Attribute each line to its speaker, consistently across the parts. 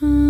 Speaker 1: ก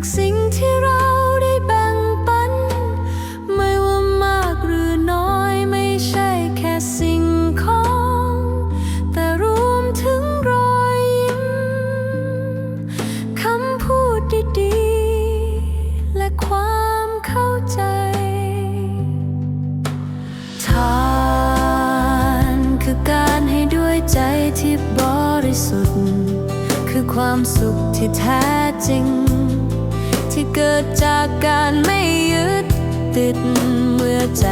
Speaker 1: จากสิ่งที่เราได้แบ่งปัน ไม่ว่ามากหรือน้อยไม่ใช่แค่สิ่งของ แต่รวมถึงรอยยิ้มคำพูดดีๆ และความเข้าใจทานคือการให้ด้วยใจที่บริสุทธิ์ คือความสุขที่แท้จริง เกิดจากการไม่ยึดติดเมื่อใจ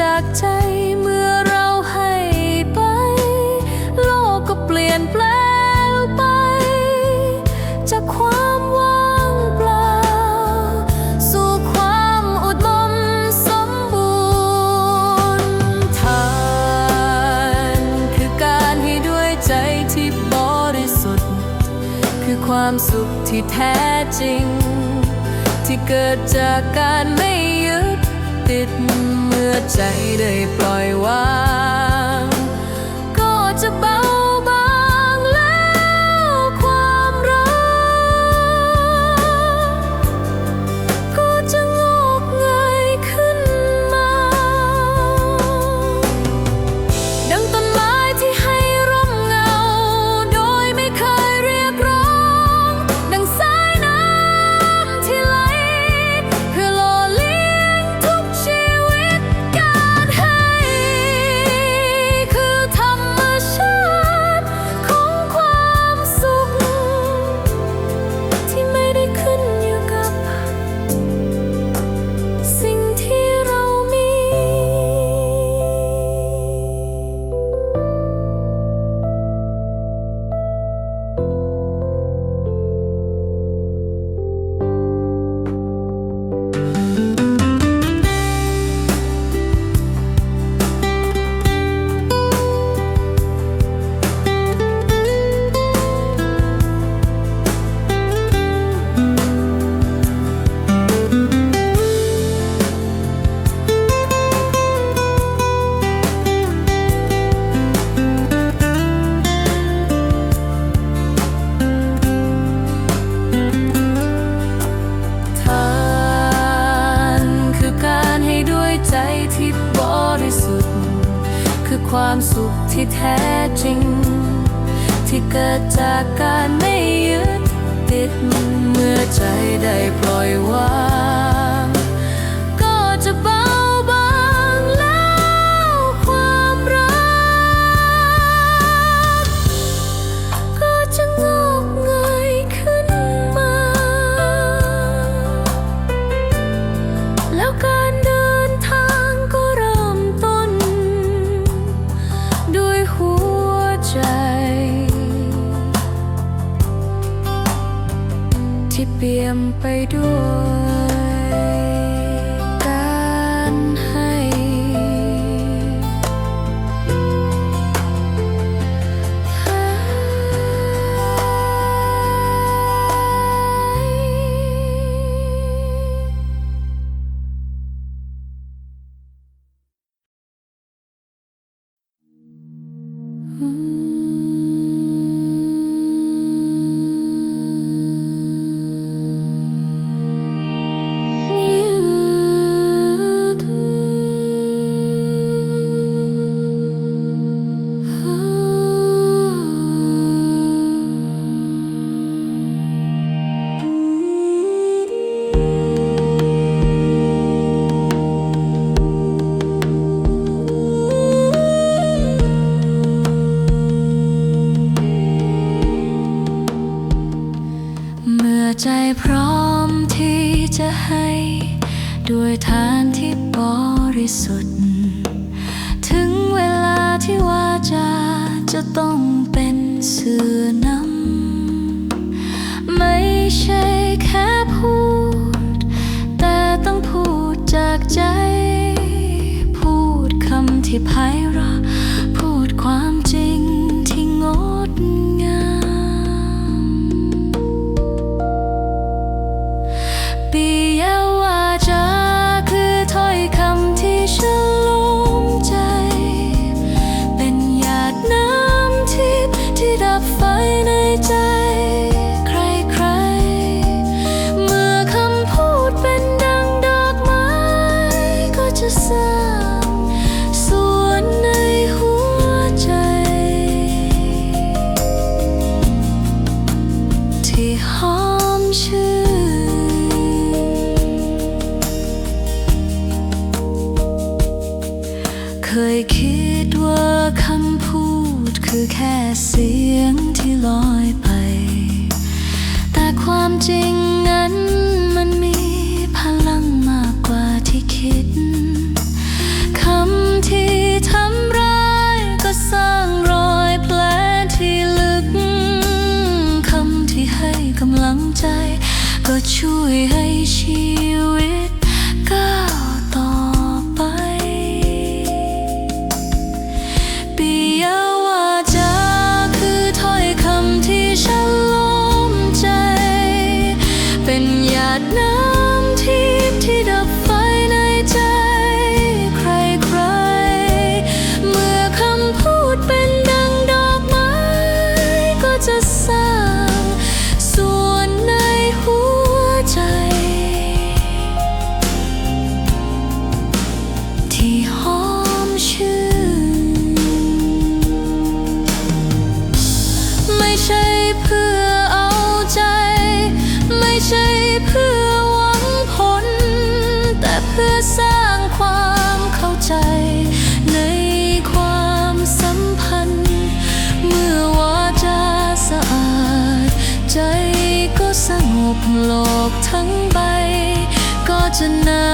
Speaker 1: จากใจเมื่อเราให้ไป โลกก็เปลี่ยนแปลงไป จากความว่างเปล่า สู่ความอุดมสมบูรณ์ทานคือการให้ด้วยใจที่บริสุทธิ์ คือความสุขที่แท้จริง ที่เกิดจากการไม่ยึดติด ใจได้ปล่อยวาง ความสุขที่แท้จริง ที่เกิดจากการไม่ยึดติดเมื่อใจได้ปล่อยวาง ใจพร้อมที่จะให้ ด้วยทานที่บริสุทธิ์ ถึงเวลาที่วาจาจะต้องเป็นสื่อนำไม่ใช่แค่พูด แต่ต้องพูดจากใจ พูดคำที่ไพเราะ เคยคิดว่าคำพูดคือแค่เสียงที่ลอยไป แต่ความจริงนั้นมันมีพลังมากกว่าที่คิด คำที่ทำร้ายก็สร้างรอยแผลที่ลึก คำที่ให้กำลังใจ ก็ช่วยให้ชี โลกทั้งใบ ก็จะนา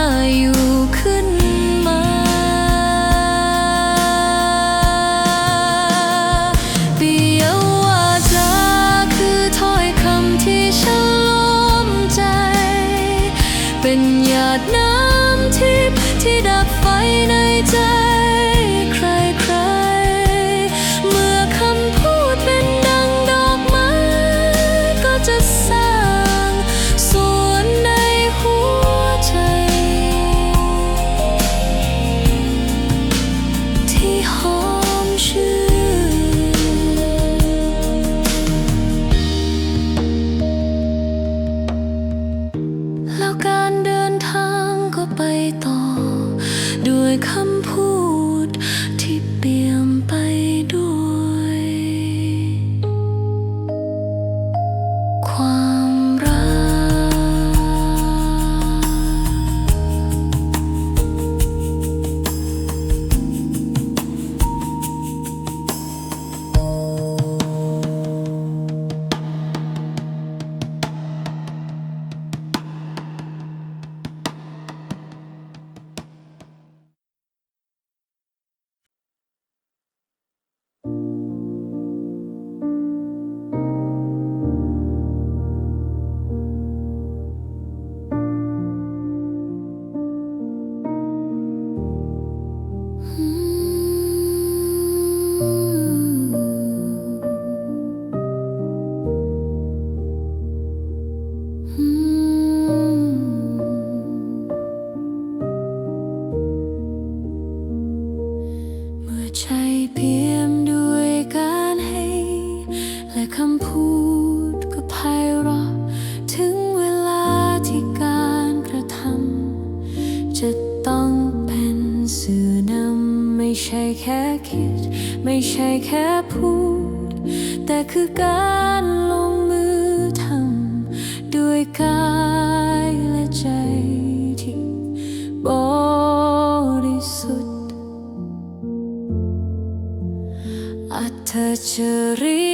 Speaker 1: ไช่แค่พูด แต่คือการลงมือทำด้วยกายและใจที่บริสุทธิ์อัตเจริ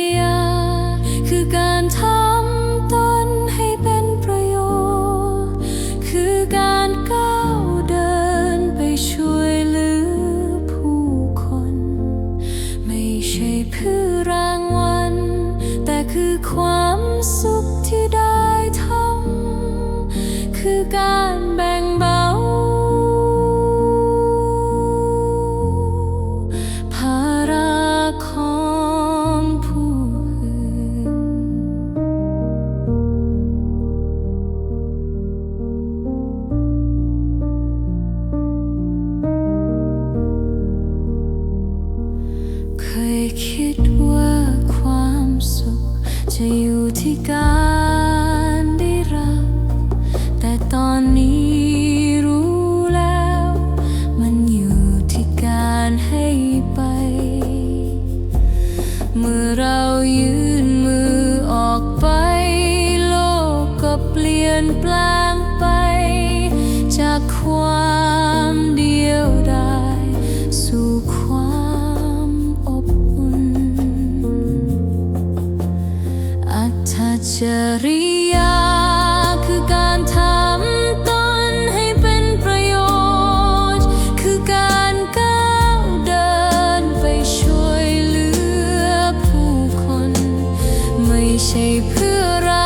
Speaker 1: ใช่เพื่อเรา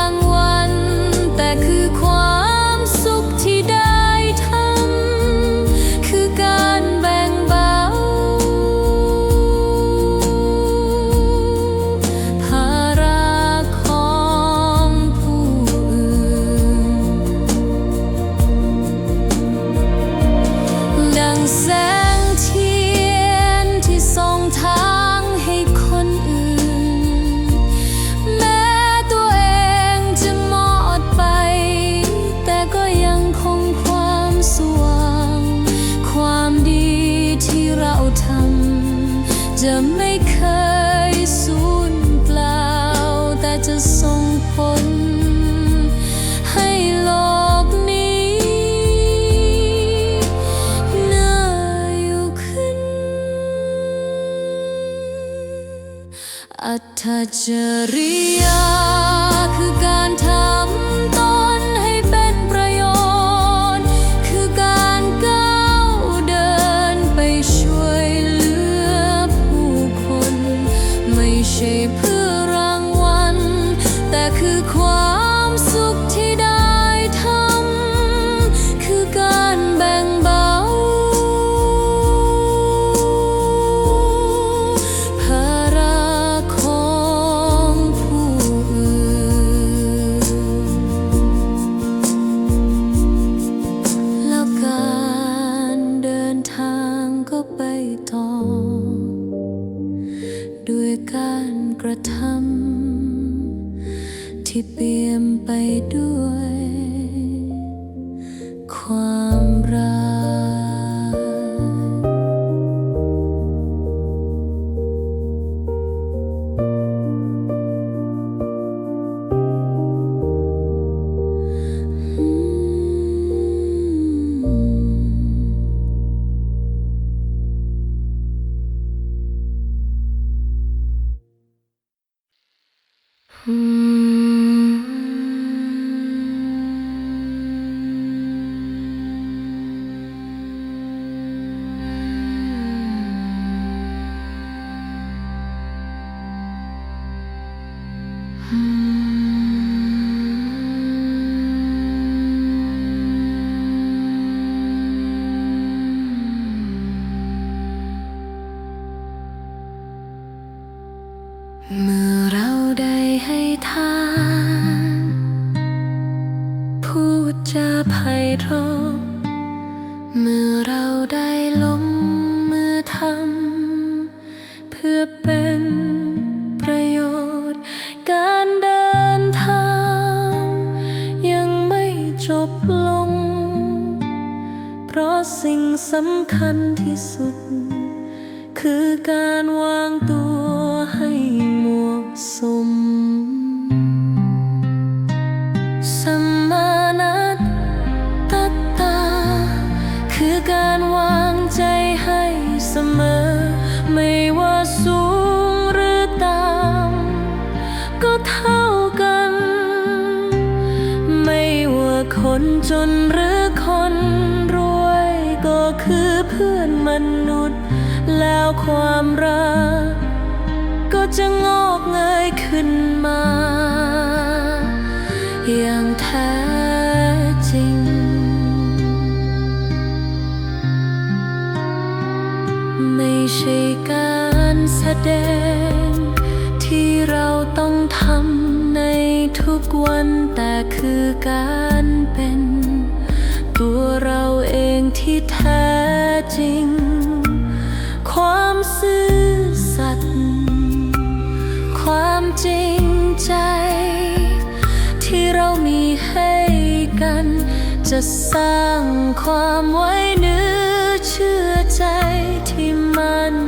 Speaker 1: touch a ยมไปด้วยำคัญที่สุด คือการวางตัวให้เหมาะสมสมมานัตตตา คือการวางใจให้เสมอ ไม่ว่าสูงหรือต่ำก็เท่ากัน ไม่ว่าคนจนหรือคนร เพื่อนมนุษย์ แล้วความรัก ก็จะงอกเงยขึ้นมา อย่างแท้จริง ไม่ใช่การแสดง ที่เราต้องทำในทุกวันแต่คือการ สร้างความไว้เนื้อเชื่อใจที่มัน